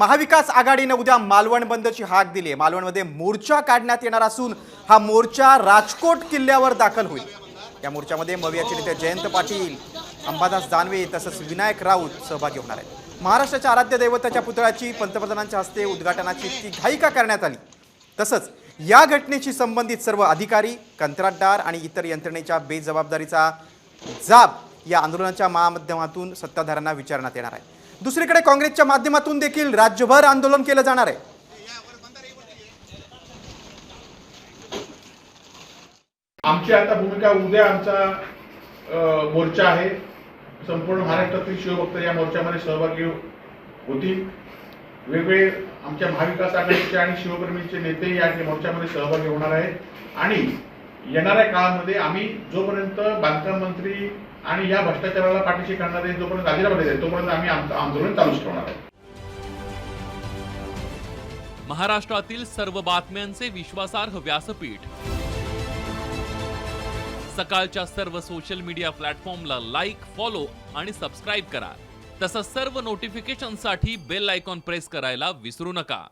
महाविकास आघाडीनं उद्या मालवण बंदची हाक दिली. आहे मालवणमध्ये मोर्चा काढण्यात येणार असून हा मोर्चा राजकोट किल्ल्यावर दाखल होईल. या मोर्चामध्ये मवियाचे नेते जयंत पाटील अंबादास दानवे तसंच विनायक राऊत सहभागी होणार आहेत. महाराष्ट्राच्या आराध्य दैवताच्या पुतळ्याची पंतप्रधानांच्या हस्ते उद्घाटनाची ती घायिका करण्यात आली. तसंच या घटनेशी संबंधित सर्व अधिकारी कंत्राटदार आणि इतर यंत्रणेच्या बेजबाबदारीचा जाब या आंदोलनाच्या माध्यमातून सत्ताधाऱ्यांना विचारण्यात येणार आहे. दुसरीकडे काँग्रेसच्या माध्यमातून देखील राज्यभर आंदोलन केलं जाणार आहे. आमची आता भूमिका उद्या आमचा मोर्चा आहे. संपूर्ण महाराष्ट्रातील शिवभक्त या मोर्चामध्ये सहभागी होतील. वेगवेगळे आमच्या महाविकास आघाडीचे आणि शिवप्रेमीचे नेते या मोर्चामध्ये सहभागी होणार आहेत. आणि येणाऱ्या काळामध्ये आम्ही जोपर्यंत बांधकाम मंत्री आणि या भ्रष्टाचाराला पाठीशी करणारे जोपर्यंत आदिराबाद देत तोपर्यंत आम्ही आंदोलन चालूच ठेवणार आहोत महाराष्ट्रातील सर्व बातम्यांचे विश्वासार्ह व्यासपीठ. सकाळच्या सर्व सोशल मीडिया प्लॅटफॉर्मला लाईक फॉलो आणि सबस्क्राईब करा. तसंच सर्व नोटिफिकेशनसाठी बेल आयकॉन प्रेस करायला विसरू नका.